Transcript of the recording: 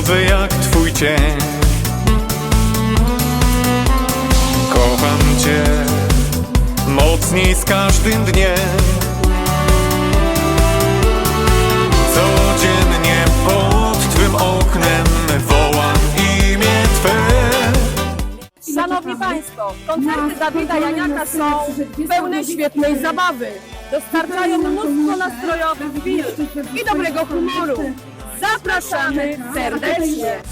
nowy jak twój cień Kocham cię mocniej z każdym dniem Codziennie pod twym oknem wołam imię twe Szanowni Państwo, koncerty Dawida Janiaka są pełne świetnej zabawy. Dostarczają mnóstwo nastrojowych chwil i dobrego humoru. Zapraszamy serdecznie.